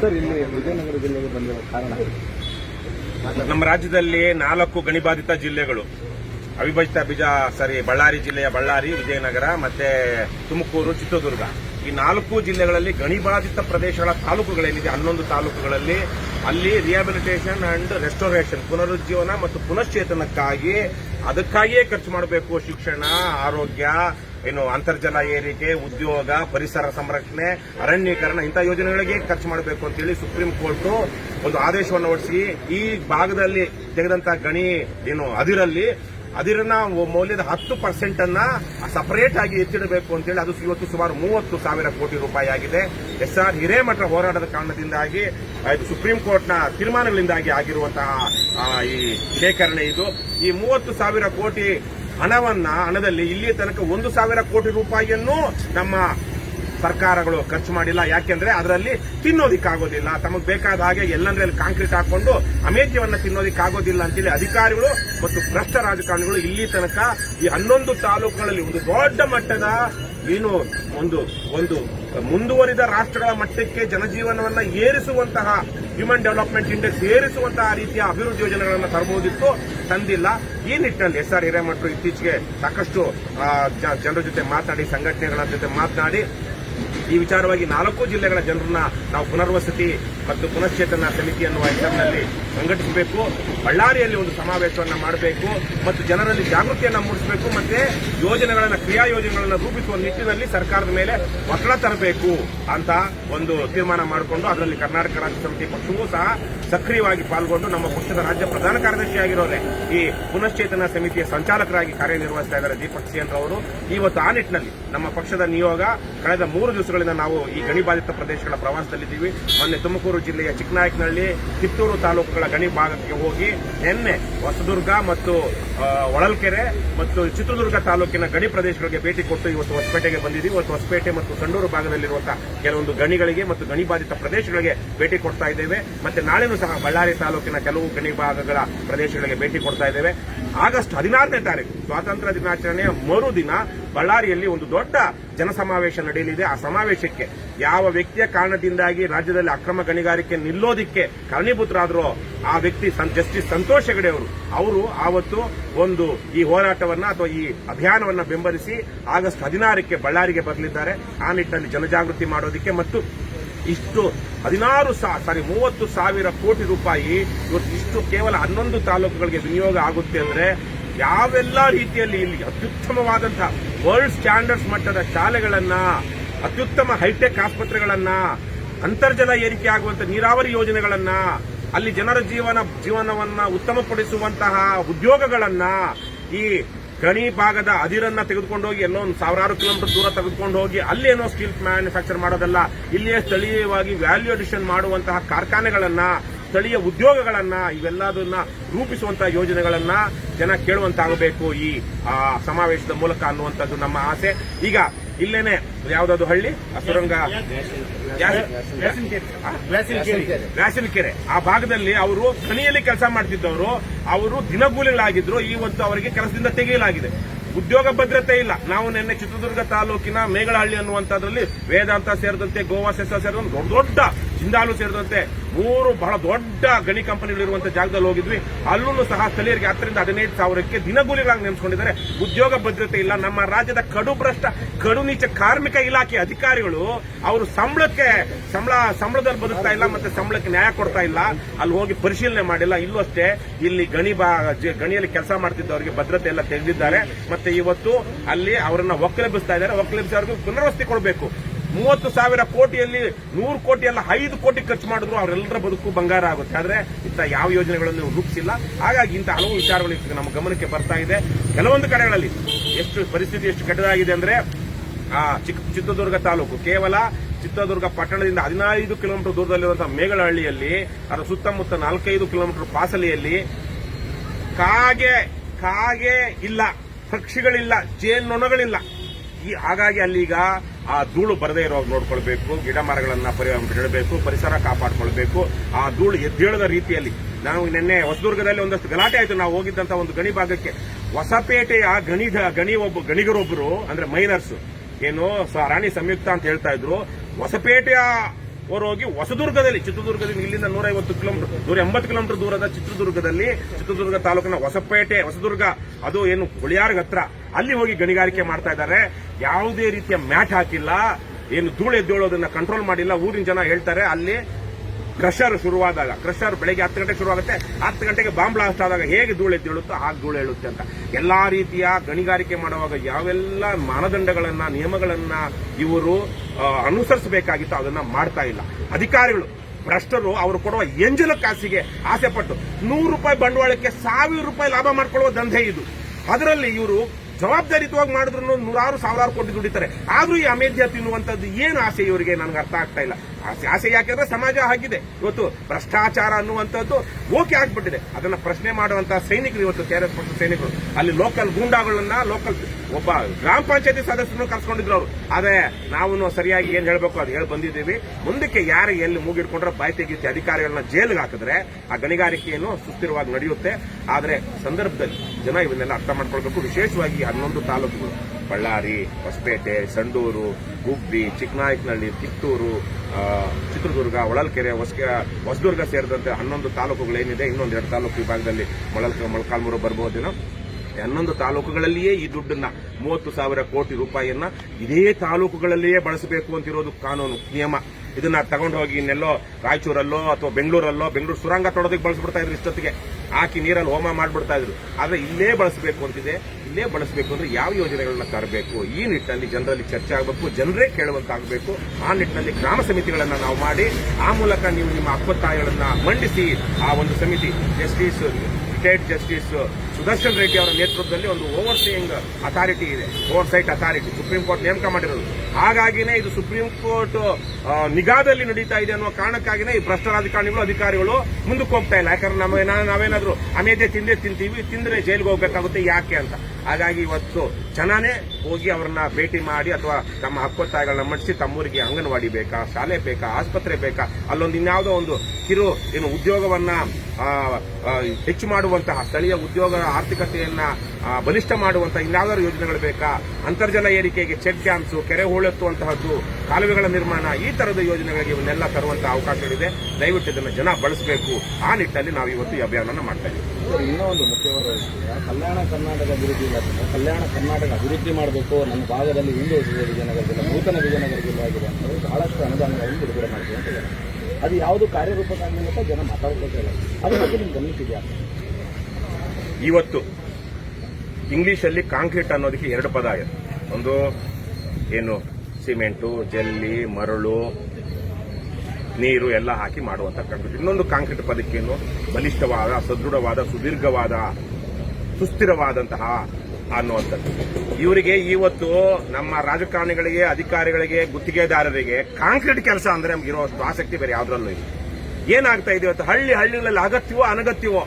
Sir, ಇಲ್ಲಿ ವಿಜಯನಗರ ಜಿಲ್ಲೆಗೆ ಕಾರಣ. ನಮ್ಮ ರಾಜ್ಯದಲ್ಲಿ ನಾಲ್ಕು ಗಣಿಬಾಧಿತ ಜಿಲ್ಲೆಗಳು. ಅವಿಭಜಿತ ಬೀಜ, ಸಾರಿ, ಬಳ್ಳಾರಿ ಜಿಲ್ಲೆಯ ಬಳ್ಳಾರಿ, ವಿಜಯನಗರ, ಮತ್ತೆ ತುಮಕೂರು, ಚಿತ್ರದುರ್ಗ. ಈ ನಾಲ್ಕು ಜಿಲ್ಲೆಗಳಲ್ಲಿ ಗಣಿಬಾಧಿತ ಪ್ರದೇಶಗಳ ತಾಲೂಕುಗಳೇನಿದೆ, ಹನ್ನೊಂದು ತಾಲೂಕುಗಳಲ್ಲಿ, ಅಲ್ಲಿ ರಿಹಾಬಿಲಿಟೇಷನ್ ಅಂಡ್ ರೆಸ್ಟೋರೇಷನ್ ಪುನರುಜ್ಜೀವನ ಮತ್ತು ಪುನಶ್ಚೇತನಕ್ಕಾಗಿ, ಅದಕ್ಕಾಗಿಯೇ ಖರ್ಚು ಮಾಡಬೇಕು. ಶಿಕ್ಷಣ, ಆರೋಗ್ಯ ಏನು ಅಂತರ್ಜಲ ಏರಿಕೆ, ಉದ್ಯೋಗ, ಪರಿಸರ ಸಂರಕ್ಷಣೆ, ಅರಣ್ಯೀಕರಣ ಇಂಥ ಯೋಜನೆಗಳಿಗೆ ಖರ್ಚು ಮಾಡಬೇಕು ಅಂತೇಳಿ ಸುಪ್ರೀಂ ಕೋರ್ಟ್ ಒಂದು ಆದೇಶವನ್ನು ಹೊರಡಿಸಿ ಈ ಭಾಗದಲ್ಲಿ ತೆಗೆದಂತಹ ಗಣಿ ಏನು ಅದಿರಲ್ಲಿ, ಅದಿರನ್ನ ಮೌಲ್ಯದ ಹತ್ತು ಪರ್ಸೆಂಟ್ ಅನ್ನ ಸಪರೇಟ್ ಆಗಿ ಎತ್ತಿಡಬೇಕು ಅಂತೇಳಿ ಅದು ಇವತ್ತು ಸುಮಾರು ಮೂವತ್ತು ಸಾವಿರ ಕೋಟಿ ರೂಪಾಯಿ ಆಗಿದೆ. ಎಸ್ ಆರ್ ಹಿರೇಮಠ ಹೋರಾಟದ ಕಾರಣದಿಂದಾಗಿ ಸುಪ್ರೀಂ ಕೋರ್ಟ್ನ ತೀರ್ಮಾನಗಳಿಂದಾಗಿ ಆಗಿರುವಂತಹ ಈ ಶೇಖರಣೆ ಇದು. ಈ ಮೂವತ್ತು ಸಾವಿರ ಕೋಟಿ ಹಣವನ್ನ ಹಣದಲ್ಲಿ ಇಲ್ಲಿಯ ತನಕ ಒಂದು ಸಾವಿರ ಕೋಟಿ ರೂಪಾಯಿಯನ್ನು ನಮ್ಮ ಸರ್ಕಾರಗಳು ಖರ್ಚು ಮಾಡಿಲ್ಲ. ಯಾಕೆಂದ್ರೆ ಅದರಲ್ಲಿ ತಿನ್ನೋದಿಕ್ಕಾಗೋದಿಲ್ಲ. ತಮಗೆ ಬೇಕಾದ ಹಾಗೆ ಎಲ್ಲಂದ್ರಲ್ಲಿ ಕಾಂಕ್ರೀಟ್ ಹಾಕೊಂಡು ತಿನ್ನೋದಿಕ್ಕೆ ತಿನ್ನೋದಿಕ್ಕಾಗೋದಿಲ್ಲ ಅಂತೇಳಿ ಅಧಿಕಾರಿಗಳು ಮತ್ತು ಭ್ರಷ್ಟ ರಾಜಕಾರಣಿಗಳು ಇಲ್ಲಿ ತನಕ ಈ ಹನ್ನೊಂದು ತಾಲೂಕುಗಳಲ್ಲಿ ಒಂದು ದೊಡ್ಡ ಮಟ್ಟದ ಏನು ಒಂದು ಒಂದು ಮುಂದುವರಿದ ರಾಷ್ಟ್ರಗಳ ಮಟ್ಟಕ್ಕೆ ಜನಜೀವನವನ್ನು ಏರಿಸುವಂತಹ ಹ್ಯೂಮನ್ ಡೆವಲಪ್ಮೆಂಟ್ ಇಂಡೆಕ್ಸ್ ಏರಿಸುವಂತಹ ರೀತಿಯ ಅಭಿವೃದ್ಧಿ ಯೋಜನೆಗಳನ್ನು ತರಬಹುದಿತ್ತು ತಂದಿಲ್ಲ. ಈ ನಿಟ್ಟಿನಲ್ಲಿ ಎಸ್ ಆರ್ ಹಿರೇಮಠರು ಇತ್ತೀಚೆಗೆ ಸಾಕಷ್ಟು ಜನರ ಜೊತೆ ಮಾತನಾಡಿ, ಸಂಘಟನೆಗಳ ಜೊತೆ ಮಾತನಾಡಿ ಈ ವಿಚಾರವಾಗಿ ನಾಲ್ಕು ಜಿಲ್ಲೆಗಳ ಜನರನ್ನ ನಾವು ಪುನರ್ವಸತಿ ಮತ್ತು ಪುನಶ್ಚೇತನ ಸಮಿತಿ ಅನ್ನುವ ಹೆಸರಿನಲ್ಲಿ ಸಂಘಟಿಸಬೇಕು. ಬಳ್ಳಾರಿಯಲ್ಲಿ ಒಂದು ಸಮಾವೇಶವನ್ನ ಮಾಡಬೇಕು ಮತ್ತು ಜನರಲ್ಲಿ ಜಾಗೃತಿಯನ್ನ ಮೂಡಿಸಬೇಕು ಮತ್ತೆ ಯೋಜನೆಗಳನ್ನ, ಕ್ರಿಯಾ ಯೋಜನೆಗಳನ್ನ ರೂಪಿಸುವ ನಿಟ್ಟಿನಲ್ಲಿ ಸರ್ಕಾರದ ಮೇಲೆ ಒತ್ತಡ ತರಬೇಕು ಅಂತ ಒಂದು ತೀರ್ಮಾನ ಮಾಡಿಕೊಂಡು ಅದರಲ್ಲಿ ಕರ್ನಾಟಕ ರಾಜ್ಯ ಸಮಿತಿ ಪಕ್ಷವೂ ಸಹ ಸಕ್ರಿಯವಾಗಿ ಪಾಲ್ಗೊಂಡು ನಮ್ಮ ಪಕ್ಷದ ರಾಜ್ಯ ಪ್ರಧಾನ ಕಾರ್ಯದರ್ಶಿಯಾಗಿರೋರೆ ಈ ಪುನಶ್ಚೇತನ ಸಮಿತಿಯ ಸಂಚಾಲಕರಾಗಿ ಕಾರ್ಯನಿರ್ವಹಿಸ್ತಾ ಇದ್ದಾರೆ ದೀಪಕ್ ಸಿಎನ್ ಅವರು ಇವತ್ತು ಆ ನಿಟ್ಟಿನಲ್ಲಿ ನಮ್ಮ ಪಕ್ಷದ ನಿಯೋಗ ಕಳೆದ ಮೂರು ದಿವಸಗಳಿಂದ ನಾವು ಈ ಗಣಿಬಾಧಿತ ಪ್ರದೇಶಗಳ ಪ್ರವಾಸದಲ್ಲಿದ್ದೀವಿ. ಮೊನ್ನೆ ತುಮಕೂರು ಜಿಲ್ಲೆಯ ಚಿಕ್ಕನಾಯಕನಹಳ್ಳಿ, ಕಿತ್ತೂರು ತಾಲೂಕುಗಳ ಗಣಿ ಭಾಗಕ್ಕೆ ಹೋಗಿ ನಿನ್ನೆ ಹೊಸದುರ್ಗ ಮತ್ತು ಹೊಳಲ್ಕೆರೆ ಮತ್ತು ಚಿತ್ರದುರ್ಗ ತಾಲೂಕಿನ ಗಣಿ ಪ್ರದೇಶಗಳಿಗೆ ಭೇಟಿ ಕೊಟ್ಟು ಇವತ್ತು ಹೊಸಪೇಟೆಗೆ ಬಂದಿದ್ದೀವಿ. ಇವತ್ತು ಹೊಸಪೇಟೆ ಮತ್ತು ಸಂಡೂರು ಭಾಗದಲ್ಲಿರುವಂತಹ ಕೆಲವೊಂದು ಗಣಿಗಳಿಗೆ ಮತ್ತು ಗಣಿಬಾಧಿತ ಪ್ರದೇಶಗಳಿಗೆ ಭೇಟಿ ಕೊಡ್ತಾ ಇದ್ದೇವೆ. ಮತ್ತೆ ನಾಳೆನೂ ಸಹ ಬಳ್ಳಾರಿ ತಾಲೂಕಿನ ಕೆಲವು ಗಣಿ ಭಾಗಗಳ ಪ್ರದೇಶಗಳಿಗೆ ಭೇಟಿ ಕೊಡ್ತಾ ಇದ್ದೇವೆ. ಆಗಸ್ಟ್ ಹದಿನಾರನೇ ತಾರೀಕು, ಸ್ವಾತಂತ್ರ್ಯ ದಿನಾಚರಣೆಯ ಮರುದಿನ ಬಳ್ಳಾರಿಯಲ್ಲಿ ಒಂದು ದೊಡ್ಡ ಜನಸಮಾವೇಶ ನಡೆಯಲಿದೆ. ಆ ಸಮಾವೇಶಕ್ಕೆ ಯಾವ ವ್ಯಕ್ತಿಯ ಕಾರಣದಿಂದಾಗಿ ರಾಜ್ಯದಲ್ಲಿ ಅಕ್ರಮ ಗಣಿಗಾರಿಕೆ ನಿಲ್ಲೋದಿಕ್ಕೆ ಕಾರಣೀಭೂತರಾದರೋ ಆ ವ್ಯಕ್ತಿ ಜಸ್ಟಿಸ್ ಸಂತೋಷ್ ಹೆಗಡೆ ಅವರು ಅವರು ಆವತ್ತು ಒಂದು ಈ ಹೋರಾಟವನ್ನ ಅಥವಾ ಈ ಅಭಿಯಾನವನ್ನ ಬೆಂಬಲಿಸಿ ಆಗಸ್ಟ್ ಹದಿನಾರಕ್ಕೆ ಬಳ್ಳಾರಿಗೆ ಬರಲಿದ್ದಾರೆ. ಆ ನಿಟ್ಟಿನಲ್ಲಿ ಜನಜಾಗೃತಿ ಮಾಡೋದಕ್ಕೆ ಮತ್ತು ಇಷ್ಟು ಹದಿನಾರು ಸಾರಿ, ಮೂವತ್ತು ಸಾವಿರ ಕೋಟಿ ರೂಪಾಯಿ ಇವತ್ತು ಇಷ್ಟು ಕೇವಲ ಹನ್ನೊಂದು ತಾಲೂಕುಗಳಿಗೆ ವಿನಿಯೋಗ ಆಗುತ್ತೆ ಅಂದ್ರೆ ಯಾವೆಲ್ಲ ರೀತಿಯಲ್ಲಿ ಇಲ್ಲಿ ಅತ್ಯುತ್ತಮವಾದಂತಹ ವರ್ಲ್ಡ್ ಸ್ಟ್ಯಾಂಡರ್ಡ್ಸ್ ಮಟ್ಟದ ಶಾಲೆಗಳನ್ನ, ಅತ್ಯುತ್ತಮ ಹೈಟೆಕ್ ಆಸ್ಪತ್ರೆಗಳನ್ನ, ಅಂತರ್ಜಲ ಏರಿಕೆ ಆಗುವಂತ ನೀರಾವರಿ ಯೋಜನೆಗಳನ್ನ, ಅಲ್ಲಿ ಜನರ ಜೀವನ, ಜೀವನವನ್ನ ಉತ್ತಮಪಡಿಸುವಂತಹ ಉದ್ಯೋಗಗಳನ್ನ ಈ ಗಣಿ ಭಾಗದ ಅದಿರನ್ನ ತೆಗೆದುಕೊಂಡು ಹೋಗಿ ಎಲ್ಲೋ ಒಂದು ಸಾವಿರಾರು ಕಿಲೋಮೀಟರ್ ದೂರ ತೆಗೆದುಕೊಂಡು ಹೋಗಿ ಅಲ್ಲೇನೋ ಸ್ಟೀಲ್ ಮ್ಯಾನುಫ್ಯಾಕ್ಚರ್ ಮಾಡೋದಲ್ಲ ಇಲ್ಲಿಯೇ ಸ್ಥಳೀಯವಾಗಿ ವ್ಯಾಲ್ಯೂ ಅಡಿಷನ್ ಮಾಡುವಂತಹ ಕಾರ್ಖಾನೆಗಳನ್ನ ಸ್ಥಳೀಯ ಉದ್ಯೋಗಗಳನ್ನ ಇವೆಲ್ಲದನ್ನ ರೂಪಿಸುವಂತಹ ಯೋಜನೆಗಳನ್ನ ಜನ ಕೇಳುವಂತಾಗಬೇಕು ಈ ಸಮಾವೇಶದ ಮೂಲಕ ಅನ್ನುವಂಥದ್ದು ನಮ್ಮ ಆಸೆ ಈಗ ಇಲ್ಲೇನೆ ಯಾವ್ದಾದ್ರು ಹಳ್ಳಿ ಸುರಂಗ? ವ್ಯಾಸನಕೆರೆ ಆ ಭಾಗದಲ್ಲಿ ಅವರು ಖನಿಯಲ್ಲಿ ಕೆಲಸ ಮಾಡ್ತಿದ್ದವರು. ಅವರು ದಿನಗೂಲಿಗಳಾಗಿದ್ರು. ಇವತ್ತು ಅವರಿಗೆ ಕೆಲಸದಿಂದ ತೆಗೆಯಲಾಗಿದೆ. ಉದ್ಯೋಗ ಭದ್ರತೆ ಇಲ್ಲ. ನಾವು ನಿನ್ನೆ ಚಿತ್ರದುರ್ಗ ತಾಲೂಕಿನ ಮೇಗಳಹಳ್ಳಿ ಅನ್ನುವಂಥದ್ರಲ್ಲಿ ವೇದಾಂತ ಸೇರಿದಂತೆ ಗೋವಾ ಸೆಸ ಸೇರಿದಂತೆ ದೊಡ್ಡ ದೊಡ್ಡ ಜಿಂದಾಲು ಸೇರಿದಂತೆ ಮೂರು ಬಹಳ ದೊಡ್ಡ ಗಣಿ ಕಂಪನಿಗಳಿರುವಂತಹ ಜಾಗದಲ್ಲಿ ಹೋಗಿದ್ವಿ. ಅಲ್ಲೂ ಸಹ ಸ್ಥಳೀಯರಿಗೆ ಹತ್ತರಿಂದ ಹದಿನೈದು ಸಾವಿರಕ್ಕೆ ದಿನಗೂಲಿಗಳಾಗಿ ನೇಮಿಸಿಕೊಂಡಿದ್ದಾರೆ. ಉದ್ಯೋಗ ಭದ್ರತೆ ಇಲ್ಲ. ನಮ್ಮ ರಾಜ್ಯದ ಕಡು ಭ್ರಷ್ಟ, ಕಡು ನೀಚ ಕಾರ್ಮಿಕ ಇಲಾಖೆ ಅಧಿಕಾರಿಗಳು ಅವರು ಸಂಬಳಕ್ಕೆ ಸಂಬಳ, ಸಂಬಳದಲ್ಲಿ ಬದುಕ್ತಾ ಇಲ್ಲ ಮತ್ತೆ ಸಂಬಳಕ್ಕೆ ನ್ಯಾಯ ಕೊಡ್ತಾ ಇಲ್ಲ. ಅಲ್ಲಿ ಹೋಗಿ ಪರಿಶೀಲನೆ ಮಾಡಿಲ್ಲ. ಇಲ್ಲೂ ಅಷ್ಟೇ ಇಲ್ಲಿ ಗಣಿ ಗಣಿಯಲ್ಲಿ ಕೆಲಸ ಮಾಡ್ತಿದ್ದವರಿಗೆ ಭದ್ರತೆ ಎಲ್ಲ ತೆಗೆದಿದ್ದಾರೆ. ಮತ್ತೆ ಇವತ್ತು ಅಲ್ಲಿ ಅವರನ್ನ ಒಕ್ಕಲೆಬ್ಬಿಸ್ತಾ ಇದ್ದಾರೆ. ಒಕ್ಕಲೆಬ್ಬಿಸಿ ಅವ್ರಿಗೆ ಪುನರ್ವಸತಿ ಕೊಡಬೇಕು. ಮೂವತ್ತು ಸಾವಿರ ಕೋಟಿಯಲ್ಲಿ ನೂರು ಕೋಟಿ ಅಲ್ಲ ಐದು ಕೋಟಿ ಖರ್ಚು ಮಾಡಿದ್ರು ಅವರೆಲ್ಲರ ಬದುಕು ಬಂಗಾರ ಆಗುತ್ತೆ. ಆದ್ರೆ ಇಂಥ ಯಾವ ಯೋಜನೆಗಳನ್ನು ರೂಪಿಸಿಲ್ಲ. ಹಾಗಾಗಿ ಇಂಥ ಹಲವು ವಿಚಾರಗಳು ನಮ್ಮ ಗಮನಕ್ಕೆ ಬರ್ತಾ ಇದೆ. ಕೆಲವೊಂದು ಕಡೆಗಳಲ್ಲಿ ಎಷ್ಟು ಪರಿಸ್ಥಿತಿ ಎಷ್ಟು ಕೆಟ್ಟದಾಗಿದೆ ಅಂದ್ರೆ, ಆ ಚಿಕ್ಕ ಚಿತ್ರದುರ್ಗ ತಾಲೂಕು, ಕೇವಲ ಚಿತ್ರದುರ್ಗ ಪಟ್ಟಣದಿಂದ ಹದಿನೈದು ಕಿಲೋಮೀಟರ್ ದೂರದಲ್ಲಿರುವಂತಹ ಮೇಗಳಹಳ್ಳಿಯಲ್ಲಿ, ಅದರ ಸುತ್ತಮುತ್ತ ನಾಲ್ಕೈದು ಕಿಲೋಮೀಟರ್ ಪಾಸಲಿಯಲ್ಲಿ ಕಾಗೆ ಕಾಗೆ ಇಲ್ಲ, ಪಕ್ಷಿಗಳಿಲ್ಲ ಜೇನ್ನೊಣಗಳಿಲ್ಲ ಈ, ಹಾಗಾಗಿ ಅಲ್ಲಿಗ ಆ ಧೂಳು ಬರದೇ ಇರೋ ನೋಡ್ಕೊಳ್ಬೇಕು, ಗಿಡ ಮರಗಳನ್ನ ಬಿಡಬೇಕು ಪರಿಸರ ಕಾಪಾಡಿಕೊಳ್ಬೇಕು. ಆ ಧೂಳು ಎದ್ದೇಳದ ರೀತಿಯಲ್ಲಿ ನಾವು ನಿನ್ನೆ ಹೊಸದುರ್ಗದಲ್ಲಿ ಒಂದಷ್ಟು ಗಲಾಟೆ ಆಯ್ತು. ನಾವು ಹೋಗಿದ್ದಂತ ಒಂದು ಗಣಿ ಭಾಗಕ್ಕೆ. ಹೊಸಪೇಟೆಯ ಗಣಿ ಗಣಿ ಒಬ್ಬ ಗಣಿಗರೊಬ್ಬರು ಅಂದ್ರೆ ಮೈನರ್ಸ್ ಏನು ರಾಣಿ ಸಂಯುಕ್ತ ಅಂತ ಹೇಳ್ತಾ ಇದ್ರು. ಹೊಸಪೇಟೆಯ ಹೋಗಿ ಹೊಸದುರ್ಗದಲ್ಲಿ, ಚಿತ್ರದುರ್ಗದಿಂದ ಇಲ್ಲಿಂದ ನೂರ ಐವತ್ತು ಕಿಲೋಮೀಟರ್ ನೂರ ಎಂಬತ್ತು ಕಿಲೋಮೀಟರ್ ದೂರದ ಚಿತ್ರದುರ್ಗದಲ್ಲಿ, ಚಿತ್ರದುರ್ಗ ತಾಲೂಕಿನ ಹೊಸಪೇಟೆ, ಹೊಸದುರ್ಗ, ಅದು ಏನು ಹುಳಿಯಾರ್ಗ ಹತ್ರ. ಅಲ್ಲಿ ಹೋಗಿ ಗಣಿಗಾರಿಕೆ ಮಾಡ್ತಾ ಇದ್ದಾರೆ. ಯಾವುದೇ ರೀತಿಯ ಮ್ಯಾಟ್ ಹಾಕಿಲ್ಲ, ಏನು ಧೂಳು ಎದ್ದೇಳೋದನ್ನ ಕಂಟ್ರೋಲ್ ಮಾಡಿಲ್ಲ, ಊರಿನ ಜನ ಹೇಳ್ತಾರೆ, ಅಲ್ಲಿ ಕ್ರಷರ್ ಶುರುವಾದಾಗ, ಕ್ರಷರ್ ಬೆಳಗ್ಗೆ ಹತ್ತು ಗಂಟೆಗೆ ಶುರುವಾಗುತ್ತೆ, ಹತ್ತು ಗಂಟೆಗೆ ಬಾಂಬ್ ಬ್ಲಾಸ್ಟ್ ಆದಾಗ ಹೇಗೆ ಧೂಳು ಎದ್ದೇಳುತ್ತೋ ಹಾಗೆ ಧೂಳು ಹೇಳುತ್ತೆ ಅಂತ. ಎಲ್ಲಾ ರೀತಿಯ ಗಣಿಗಾರಿಕೆ ಮಾಡುವಾಗ ಯಾವೆಲ್ಲ ಮಾನದಂಡಗಳನ್ನ, ನಿಯಮಗಳನ್ನ ಇವರು ಅನುಸರಿಸಬೇಕಾಗಿತ್ತು ಅದನ್ನ ಮಾಡ್ತಾ ಇಲ್ಲ. ಅಧಿಕಾರಿಗಳು, ಭ್ರಷ್ಟರು ಅವರು ಕೊಡುವ ಎಂಜಲ ಕಾಸಿಗೆ ಆಸೆ ಪಟ್ಟು ನೂರು ರೂಪಾಯಿ ಬಂಡವಾಳಕ್ಕೆ ಸಾವಿರ ರೂಪಾಯಿ ಲಾಭ ಮಾಡಿಕೊಳ್ಳುವ ದಂಧೆ ಇದು. ಅದರಲ್ಲಿ ಇವರು ಜವಾಬ್ದಾರಿತವಾಗಿ ಮಾಡಿದ್ರು ನೂರಾರು ಸಾವಿರಾರು ಕೋಟಿ ದುಡಿತಾರೆ ಆದ್ರೂ ಈ ಅಮೇಧ್ಯ ತಿನ್ನುವಂತದ್ದು ಏನು ಆಸೆ ಇವರಿಗೆ? ನನಗೆ ಅರ್ಥ ಆಗ್ತಾ ಇಲ್ಲ. ಆಸೆ ಯಾಕೆಂದ್ರೆ ಸಮಾಜ ಆಗಿದೆ. ಇವತ್ತು ಭ್ರಷ್ಟಾಚಾರ ಅನ್ನುವಂಥದ್ದು ಓಕೆ ಆಗ್ಬಿಟ್ಟಿದೆ. ಅದನ್ನ ಪ್ರಶ್ನೆ ಮಾಡುವಂತಹ ಸೈನಿಕರು ಇವತ್ತು ಕೆಆರ್ಎಸ್ ಪಕ್ಷದ ಸೈನಿಕರು. ಅಲ್ಲಿ ಲೋಕಲ್ ಗೂಂಡಾಗಳನ್ನ ಲೋಕಲ್ ಒಬ್ಬ ಗ್ರಾಮ ಪಂಚಾಯತಿ ಸದಸ್ಯರನ್ನು ಕರ್ಸ್ಕೊಂಡಿದ್ರು ಅವರು. ಆದ್ರೆ ನಾವು ಸರಿಯಾಗಿ ಏನ್ ಹೇಳ್ಬೇಕು ಅದು ಹೇಳಿ ಬಂದಿದ್ದೀವಿ. ಮುಂದಕ್ಕೆ ಯಾರು ಎಲ್ಲಿ ಮೂಗಿಡ್ಕೊಂಡ್ರೆ ಬಾಯಿ ತೆಗಿತಿ ಅಧಿಕಾರಿಗಳನ್ನ ಜೈಲಿಗೆ ಹಾಕಿದ್ರೆ ಆ ಗಣಿಗಾರಿಕೆಯನ್ನು ಸುಸ್ಥಿರವಾಗಿ ನಡೆಯುತ್ತೆ. ಆದ್ರೆ ಸಂದರ್ಭದಲ್ಲಿ ಜನ ಇವನ್ನೆಲ್ಲ ಅರ್ಥ ಮಾಡ್ಕೊಳ್ಬೇಕು. ವಿಶೇಷವಾಗಿ ಹನ್ನೊಂದು ತಾಲೂಕುಗಳು. ಬಳ್ಳಾರಿ, ಹೊಸಪೇಟೆ, ಸಂಡೂರು, ಗುಬ್ಬಿ, ಚಿಕ್ಕನಾಯಕನಹಳ್ಳಿ, ಕಿತ್ತೂರು ಚಿತ್ರದುರ್ಗ, ಹೊಳಲ್ಕೆರೆ ಹೊಸಕೆ ಹೊಸದುರ್ಗ ಸೇರಿದಂತೆ ಹನ್ನೊಂದು ತಾಲೂಕುಗಳೇನಿದೆ ಇನ್ನೊಂದು ಎರಡು ತಾಲೂಕು ವಿಭಾಗದಲ್ಲಿ ಮೊಳಲ್ ಮೊಳಕಾಲ್ಮೂರು ಬರಬಹುದೇನೋ ಹನ್ನೊಂದು ತಾಲೂಕುಗಳಲ್ಲಿಯೇ ಈ ದುಡ್ಡನ್ನ ಮೂವತ್ತು ಸಾವಿರ ಕೋಟಿ ರೂಪಾಯಿಯನ್ನ ಇದೇ ತಾಲೂಕುಗಳಲ್ಲಿಯೇ ಬಳಸಬೇಕು ಅಂತಿರೋದು ಕಾನೂನು, ನಿಯಮ. ಇದನ್ನ ತಗೊಂಡು ಹೋಗಿ ಇನ್ನೆಲ್ಲೋ ರಾಯಚೂರಲ್ಲೋ ಅಥವಾ ಬೆಂಗಳೂರಲ್ಲೋ ಬೆಂಗಳೂರು ಸುರಂಗ ತೊಡೋದಕ್ಕೆ ಬಳಸ್ಬಿಡ್ತಾ ಇದ್ರು ಇಷ್ಟೊತ್ತಿಗೆ. ಹಾಕಿ ನೀರಲ್ಲಿ ಹೋಮ ಮಾಡಿಬಿಡ್ತಾ ಇದ್ರು. ಆದ್ರೆ ಇಲ್ಲೇ ಬಳಸಬೇಕು ಅಂತಿದೆ. ಇಲ್ಲೇ ಬಳಸಬೇಕು ಅಂದ್ರೆ ಯಾವ ಯೋಜನೆಗಳನ್ನ ತರಬೇಕು? ಈ ನಿಟ್ಟಿನಲ್ಲಿ ಜನರಲ್ಲಿ ಚರ್ಚೆ ಆಗಬೇಕು, ಜನರೇ ಕೇಳುವಂತಾಗಬೇಕು. ಆ ನಿಟ್ಟಿನಲ್ಲಿ ಗ್ರಾಮ ಸಮಿತಿಗಳನ್ನ ನಾವು ಮಾಡಿ, ಆ ಮೂಲಕ ನೀವು ನಿಮ್ಮ ಅಪ್ಪತ್ತಾಯಗಳನ್ನ ಮಂಡಿಸಿ ಆ ಒಂದು ಸಮಿತಿ. Justice state justice Sudarshan Reddy ಅವರ ನೇತೃತ್ವದಲ್ಲಿ ಒಂದು ಓವರ್ ಸೀಯಿಂಗ್ ಅಥಾರಿಟಿ ಇದೆ. Oversight authority supreme court ನೇಮಕ ಮಾಡಿರೋದು. ಹಾಗಾಗಿನೇ ಇದು ಸುಪ್ರೀಂ ಕೋರ್ಟ್ ನಿಗಾದಲ್ಲಿ ನಡೀತಾ ಇದೆ ಅನ್ನೋ ಕಾರಣಕ್ಕಾಗಿನೇ ಈ ಭ್ರಷ್ಟ ರಾಜಕಾರಣಿಗಳು, ಅಧಿಕಾರಿಗಳು ಮುಂದಕ್ಕೆ ಹೋಗ್ತಾ ಇಲ್ಲ. ಯಾಕಂದ್ರೆ ನಮ್ಮ ನಾವೇನಾದ್ರೂ ಅಮೇದೆ ತಿಂದೇ ತಿಂತೀವಿ, ತಿಂದ್ರೆ ಜೈಲಿಗೆ ಹೋಗ್ಬೇಕಾಗುತ್ತೆ ಯಾಕೆ ಅಂತ. ಹಾಗಾಗಿ ಇವತ್ತು ಜನನೇ ಹೋಗಿ ಅವರನ್ನ ಭೇಟಿ ಮಾಡಿ ಅಥವಾ ತಮ್ಮ ಹಕ್ಕೊತ್ತಾಯಗಳನ್ನ ಮಡಿಸಿ ತಮ್ಮೂರಿಗೆ ಅಂಗನವಾಡಿ ಬೇಕಾ, ಶಾಲೆ ಬೇಕಾ, ಆಸ್ಪತ್ರೆ ಬೇಕಾ, ಅಲ್ಲೊಂದು ಇನ್ಯಾವುದೋ ಒಂದು ಕಿರು, ಏನು ಉದ್ಯೋಗವನ್ನ ಹೆಚ್ಚು ಮಾಡುವಂತಹ ಸ್ಥಳೀಯ ಉದ್ಯೋಗ ಆರ್ಥಿಕತೆಯನ್ನ ಬಲಿಷ್ಠ ಮಾಡುವಂತಹ ಇನ್ಯಾವುದಾದ್ರು ಯೋಜನೆಗಳು ಬೇಕಾ? ಅಂತರ್ಜಲ ಏರಿಕೆಗೆ ಚೆಕ್ ಡ್ಯಾಮ್ಸ್ ಕೆರೆ ಹೂಳೆತ್ತುವಂತಹದ್ದು, ಕಾಲುವೆಗಳ ನಿರ್ಮಾಣ, ಈ ತರದ ಯೋಜನೆಗಳಿಗೆ ಇವನ್ನೆಲ್ಲ ತರುವಂತಹ ಅವಕಾಶಗಳಿದೆ. ದಯವಿಟ್ಟು ಇದನ್ನು ಜನ ಬಳಸಬೇಕು. ಆ ನಿಟ್ಟಿನಲ್ಲಿ ನಾವು ಇವತ್ತು ಈ ಅಭಿಯಾನ ಮಾಡ್ತಾ ಇದ್ದೀವಿ ಇನ್ನೂ ಒಂದು ಮುಖ್ಯವಾದ ವಿಷಯ ಕಲ್ಯಾಣ ಕರ್ನಾಟಕ ಅಭಿವೃದ್ಧಿ ಇಲಾಖೆ, ಕಲ್ಯಾಣ ಕರ್ನಾಟಕ ಅಭಿವೃದ್ಧಿ ಮಾಡಬೇಕು. ನಮ್ಮ ಭಾಗದಲ್ಲಿ ಹಿಂದೂ ವಿಜಯನಗರ ಜಿಲ್ಲೆ ನೂತನ ವಿಜಯನಗರ ಜಿಲ್ಲೆ ಆಗಿದೆ ಬಹಳಷ್ಟು ಅನುದಾನಗಳನ್ನು ಬಿಡುಗಡೆ ಮಾಡ್ತೀವಿ ಅಂತ. ಅದು ಯಾವುದು ಕಾರ್ಯರೂಪಕ್ಕೆ ಜನ ಮಾತಾಡ್ಕೊಳ್ತಾ ಇಲ್ಲ ಅದ್ರ ಬಗ್ಗೆ ನಿಮ್ಗೆ ಗಮನಿಸಿದ್ಯಾ? ಇವತ್ತು ಇಂಗ್ಲಿಷಲ್ಲಿ ಕಾಂಕ್ರೀಟ್ ಅನ್ನೋದಕ್ಕೆ ಎರಡು ಪದ ಇದೆ ಒಂದು ಏನು, ಸಿಮೆಂಟು, ಜಲ್ಲಿ, ಮರಳು, ನೀರು ಎಲ್ಲ ಹಾಕಿ ಮಾಡುವಂತ ಕಾಂಕ್ರೀಟ್. ಇನ್ನೊಂದು ಕಾಂಕ್ರೀಟ್ ಪದಕ್ಕೇನು, ಬಲಿಷ್ಠವಾದ, ಸದೃಢವಾದ, ಸುದೀರ್ಘವಾದ, ಸುಸ್ಥಿರವಾದಂತಹ ಅನ್ನುವಂಥದ್ದು. ಇವರಿಗೆ ಇವತ್ತು ನಮ್ಮ ರಾಜಕಾರಣಿಗಳಿಗೆ, ಅಧಿಕಾರಿಗಳಿಗೆ, ಗುತ್ತಿಗೆದಾರರಿಗೆ ಕಾಂಕ್ರೀಟ್ ಕೆಲಸ ಅಂದ್ರೆ ನಮ್ಗೆ ಇರೋ ಆಸಕ್ತಿ ಬೇರೆ ಯಾವ್ದ್ರಲ್ಲೂ ಇಲ್ಲ. ಏನಾಗ್ತಾ ಇದೆ ಇವತ್ತು? ಹಳ್ಳಿ ಹಳ್ಳಿಗಳಲ್ಲಿ ಅಗತ್ಯವೋ, ಅನಗತ್ಯವೋ?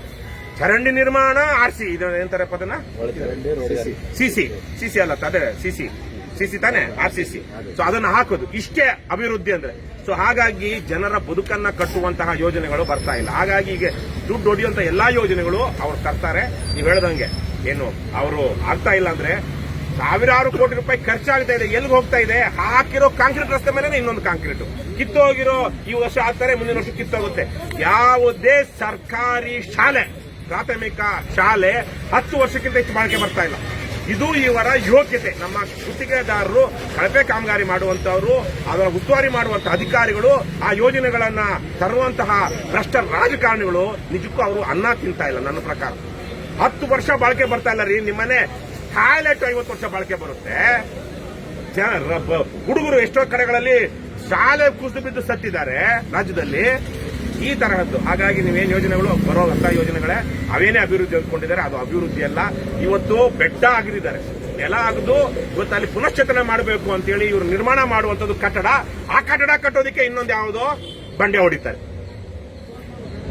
ಚರಂಡಿ ನಿರ್ಮಾಣ ಆರ್ ಸಿ ಇದು ಏನಂತಾರೆ ಪದನ? ಸಿಸಿ. ಸಿಸಿ ಅಲ್ಲ ಅದೇ, ಸಿಸಿ. ಸಿಸಿ ತಾನೆ? ಆರ್ ಸಿ ಸಿ ಸೊ ಅದನ್ನ ಹಾಕೋದು. ಇಷ್ಟೇ ಅಭಿವೃದ್ಧಿ ಅಂದ್ರೆ. ಸೊ ಹಾಗಾಗಿ ಜನರ ಬದುಕನ್ನ ಕಟ್ಟುವಂತಹ ಯೋಜನೆಗಳು ಬರ್ತಾ ಇಲ್ಲ. ಹಾಗಾಗಿ ಈಗ ದುಡ್ಡು ಹೊಡೆಯುವಂತ ಎಲ್ಲಾ ಯೋಜನೆಗಳು ಅವ್ರು ತರ್ತಾರೆ. ನೀವು ಹೇಳ್ದಂಗೆ. ಏನು, ಅವರು ಆಗ್ತಾ ಇಲ್ಲ ಅಂದ್ರೆ ಸಾವಿರಾರು ಕೋಟಿ ರೂಪಾಯಿ ಖರ್ಚಾಗ್ತಾ ಇದೆ. ಎಲ್ಲಿಗೆ ಹೋಗ್ತಾ ಇದೆ? ಹಾಕಿರೋ ಕಾಂಕ್ರೀಟ್ ರಸ್ತೆ ಮೇಲೆ ಇನ್ನೊಂದು ಕಾಂಕ್ರೀಟ್. ಕಿತ್ತೋಗಿರೋ ಈ ವರ್ಷ ಆಗ್ತಾರೆ, ಮುಂದಿನ ವರ್ಷ ಕಿತ್ತೋಗುತ್ತೆ. ಯಾವುದೇ ಸರ್ಕಾರಿ ಶಾಲೆ ಪ್ರಾಥಮಿಕ ಶಾಲೆ ಹತ್ತು ವರ್ಷಕ್ಕಿಂತ ಹೆಚ್ಚು ಬಾಳಿಕೆ ಬರ್ತಾ ಇಲ್ಲ. ಇದು ಇವರ ಯೋಗ್ಯತೆ. ನಮ್ಮ ಗುತ್ತಿಗೆದಾರರು ಕಳಪೆ ಕಾಮಗಾರಿ ಮಾಡುವಂತವರು ಅದರ ಉಸ್ತುವಾರಿ ಮಾಡುವಂತ ಅಧಿಕಾರಿಗಳು ಆ ಯೋಜನೆಗಳನ್ನ ತರುವಂತಹ ಭ್ರಷ್ಟ ರಾಜಕಾರಣಿಗಳು ನಿಜಕ್ಕೂ ಅವರು ಅನ್ನ ತಿಂತಾ ಇಲ್ಲ ನನ್ನ ಪ್ರಕಾರ. ಹತ್ತು ವರ್ಷ ಬಾಳಿಕೆ ಬರ್ತಾ ಇಲ್ಲ ರೀ. ನಿಮ್ಮನೆ ಟಾಯ್ಲೆಟ್ ಐವತ್ತು ವರ್ಷ ಬಾಳಿಕೆ ಬರುತ್ತೆ. ಹುಡುಗರು ಎಷ್ಟೋ ಕಡೆಗಳಲ್ಲಿ ಶಾಲೆ ಕುಸಿದು ಬಿದ್ದು ಸತ್ತಿದ್ದಾರೆ. ರಾಜ್ಯದಲ್ಲಿ ಈ ತರಹದ್ದು. ಹಾಗಾಗಿ ನೀವೇನು ಯೋಜನೆಗಳು, ಬರೋ ಹೊಸ ಯೋಜನೆಗಳೇ ಅವೇನೇ ಅಭಿವೃದ್ಧಿ ಅಂದ್ಕೊಂಡಿದ್ದಾರೆ ಅದು ಅಭಿವೃದ್ಧಿ ಅಲ್ಲ. ಇವತ್ತು ಬೆಟ್ಟ ಆಗಿದ್ದಾರೆ. ನೆಲ ಆಗದು ಇವತ್ತು ಅಲ್ಲಿ ಪುನಶ್ಚೇತನ ಮಾಡಬೇಕು ಅಂತೇಳಿ ಇವರು ನಿರ್ಮಾಣ ಮಾಡುವಂತದ್ದು ಕಟ್ಟಡ. ಆ ಕಟ್ಟಡ ಕಟ್ಟೋದಕ್ಕೆ ಇನ್ನೊಂದು ಯಾವುದೋ ಬಂಡೆ ಹೊಡಿತಾರೆ.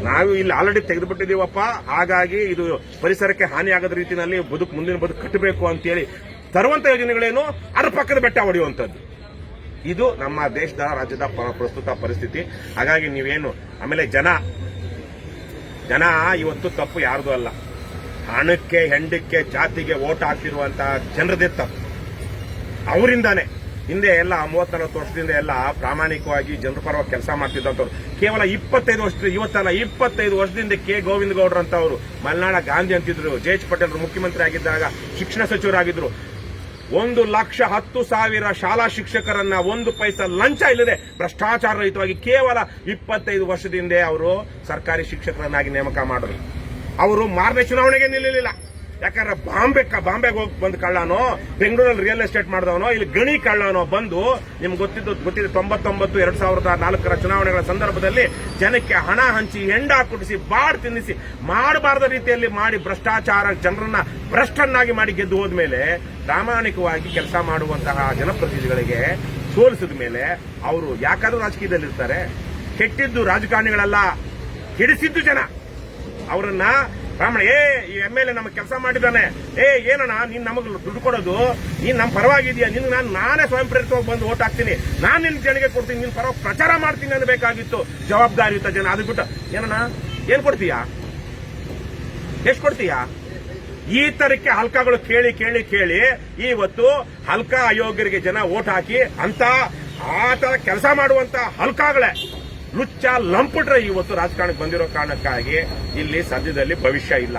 ನಾವು ಇಲ್ಲಿ ಆಲ್ರೆಡಿ ತೆಗೆದುಬಿಟ್ಟಿದ್ದೀವಪ್ಪ. ಹಾಗಾಗಿ ಇದು ಪರಿಸರಕ್ಕೆ ಹಾನಿಯಾಗದ ರೀತಿಯಲ್ಲಿ ಬದುಕು ಮುಂದಿನ ಬದುಕು ಕಟ್ಟಬೇಕು ಅಂತೇಳಿ ತರುವಂತ ಯೋಜನೆಗಳೇನು? ಅದ್ರ ಪಕ್ಕದ ಬೆಟ್ಟ ಹೊಡೆಯುವಂತದ್ದು ಇದು ನಮ್ಮ ದೇಶದ ರಾಜ್ಯದ ಪ್ರಸ್ತುತ ಪರಿಸ್ಥಿತಿ. ಹಾಗಾಗಿ ನೀವೇನು, ಆಮೇಲೆ ಜನ ಜನ ಇವತ್ತು ತಪ್ಪು ಯಾರ್ದು ಅಲ್ಲ. ಹಣಕ್ಕೆ, ಹೆಂಡಕ್ಕೆ, ಜಾತಿಗೆ ಓಟ್ ಹಾಕ್ತಿರುವಂತಹ ಜನರದೇ ತಪ್ಪು. ಅವರಿಂದಾನೆ ಹಿಂದೆ ಎಲ್ಲ ಮೂವತ್ತ ನಲವತ್ತು ವರ್ಷದಿಂದ ಎಲ್ಲ ಪ್ರಾಮಾಣಿಕವಾಗಿ ಜನರ ಪರವಾಗಿ ಕೆಲಸ ಮಾಡ್ತಿದ್ದಂಥವ್ರು. ಕೇವಲ ಇಪ್ಪತ್ತೈದು ವರ್ಷ, ಇವತ್ತಲ್ಲ ಇಪ್ಪತ್ತೈದು ವರ್ಷದಿಂದ ಕೆ ಗೋವಿಂದ ಗೌಡ್ರು ಅಂತ ಮಲ್ನಾಡ ಗಾಂಧಿ ಅಂತಿದ್ರು, ಜೆ ಪಟೇಲ್ ಮುಖ್ಯಮಂತ್ರಿ ಆಗಿದ್ದಾಗ, ಶಿಕ್ಷಣ ಸಚಿವರಾಗಿದ್ರು. ಒಂದು ಲಕ್ಷ ಹತ್ತು ಸಾವಿರ ಶಾಲಾ ಶಿಕ್ಷಕರನ್ನ ಒಂದು ಪೈಸ ಲಂಚ ಇಲ್ಲದೆ ಭ್ರಷ್ಟಾಚಾರ ರಹಿತವಾಗಿ ಕೇವಲ ಇಪ್ಪತ್ತೈದು ವರ್ಷದಿಂದ ಅವರು ಸರ್ಕಾರಿ ಶಿಕ್ಷಕರನ್ನಾಗಿ ನೇಮಕ ಮಾಡಿದ್ರು. ಅವರು ಮಾರನೇ ಚುನಾವಣೆಗೆ ನಿಲ್ಲಲಿಲ್ಲ ಯಾಕಂದ್ರೆ ಬಾಂಬೆ ಬಾಂಬೆಗೆ ಹೋಗಿ ಬಂದು ಕಳ್ಳನೋ, ಬೆಂಗಳೂರಲ್ಲಿ ರಿಯಲ್ ಎಸ್ಟೇಟ್ ಮಾಡಿದವನೋ, ಇಲ್ಲಿ ಗಣಿ ಕಳ್ಳನೋ ಬಂದು ನಿಮ್ಗೆ ಗೊತ್ತಿದ್ದು ಗೊತ್ತಿದೆ, ತೊಂಬತ್ತೊಂಬತ್ತು, ಎರಡ್ ಸಾವಿರದ ನಾಲ್ಕರ ಚುನಾವಣೆಗಳ ಸಂದರ್ಭದಲ್ಲಿ ಜನಕ್ಕೆ ಹಣ ಹಂಚಿ, ಹೆಂಡ ಕುಡಿಸಿ ಬಾಡ್ ತಿನ್ನಿಸಿ, ಮಾಡಬಾರದ ರೀತಿಯಲ್ಲಿ ಮಾಡಿ ಭ್ರಷ್ಟಾಚಾರ ಜನರನ್ನ ಭ್ರಷ್ಟನ್ನಾಗಿ ಮಾಡಿ ಗೆದ್ದು ಹೋದ್ಮೇಲೆ ಪ್ರಾಮಾಣಿಕವಾಗಿ ಕೆಲಸ ಮಾಡುವಂತಹ ಜನಪ್ರತಿನಿಧಿಗಳಿಗೆ ಸೋಲಿಸಿದ ಮೇಲೆ ಅವರು ಯಾಕಾದ್ರೂ ರಾಜಕೀಯದಲ್ಲಿರ್ತಾರೆ. ಕೆಟ್ಟಿದ್ದು ರಾಜಕಾರಣಿಗಳಲ್ಲ ಹಿಡಿಸಿದ್ದು ಜನ. ಅವರನ್ನ ಬ್ರಾಹ್ಮಣ, ಏ, ಈ ಎಂ ಎಲ್ ಎ ನಮಗೆ ಕೆಲಸ ಮಾಡಿದ್ದಾನೆ. ಏ, ಏನಣ್ಣ, ನೀನ್ ನಮಗ್ ದುಡ್ಡು ಕೊಡೋದು? ನೀನ್ ನಮ್ಮ ಪರವಾಗಿದೆಯಾ? ನಿನ್ ನಾನು, ನಾನೇ ಸ್ವಯಂ ಪ್ರೇರಿತವಾಗಿ ಬಂದು ಓಟ್ ಹಾಕ್ತೀನಿ. ನಾನು ನಿನ್ ಜನಗೆ ಕೊಡ್ತೀನಿ, ನಿನ್ ಪರವಾಗಿ ಪ್ರಚಾರ ಮಾಡ್ತೀನಿ ಅನ್ಬೇಕಾಗಿತ್ತು ಜವಾಬ್ದಾರಿಯುತ ಜನ ಅದು ಬಿಟ್ಟು. ಏನಣ್ಣ, ಏನ್ ಕೊಡ್ತೀಯಾ? ಎಷ್ಟು ಕೊಡ್ತೀಯಾ? ಈ ತರಕ್ಕೆ ಹಲ್ಕಾಗಳು ಕೇಳಿ ಕೇಳಿ ಕೇಳಿ ಇವತ್ತು ಹಲ್ಕಾ ಅಯೋಗ್ಯರಿಗೆ ಜನ ಓಟ್ ಹಾಕಿ ಅಂತ ಆ ತರ ಕೆಲಸ ಮಾಡುವಂತ ಹಲ್ಕಾಗಳೇ. ಲುಚ್ಚ ಲಂಪಟ್ರೆ ಇವತ್ತು ರಾಜಕಾರಣಕ್ಕೆ ಬಂದಿರೋ ಕಾರಣಕ್ಕಾಗಿ ಇಲ್ಲಿ ಸದ್ಯದಲ್ಲಿ ಭವಿಷ್ಯ ಇಲ್ಲ.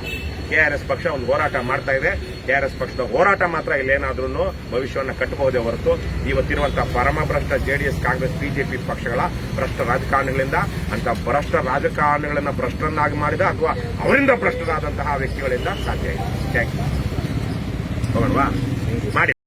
ಕೆಆರ್ಎಸ್ ಪಕ್ಷ ಒಂದು ಹೋರಾಟ ಮಾಡ್ತಾ ಇದೆ. ಕೆಆರ್ಎಸ್ ಪಕ್ಷದ ಹೋರಾಟ ಮಾತ್ರ ಇಲ್ಲೇನಾದ್ರೂ ಭವಿಷ್ಯವನ್ನು ಕಟ್ಟಬಹುದೇ ಹೊರತು ಇವತ್ತಿರುವಂತಹ ಪರಮಭ್ರಷ್ಟ ಜೆಡಿಎಸ್ ಕಾಂಗ್ರೆಸ್ ಬಿಜೆಪಿ ಪಕ್ಷಗಳ ಭ್ರಷ್ಟ ರಾಜಕಾರಣಿಗಳಿಂದ ಅಂತ ಭ್ರಷ್ಟ ರಾಜಕಾರಣಿಗಳನ್ನ ಭ್ರಷ್ಟರನ್ನಾಗಿ ಮಾಡಿದ ಅಥವಾ ಅವರಿಂದ ಭ್ರಷ್ಟರಾದಂತಹ ವ್ಯಕ್ತಿಗಳಿಂದ ಸಾಧ್ಯ ಇದೆ ಥ್ಯಾಂಕ್ ಯು ಹೋಗೋಣವಾ? ಮಾಡಿ.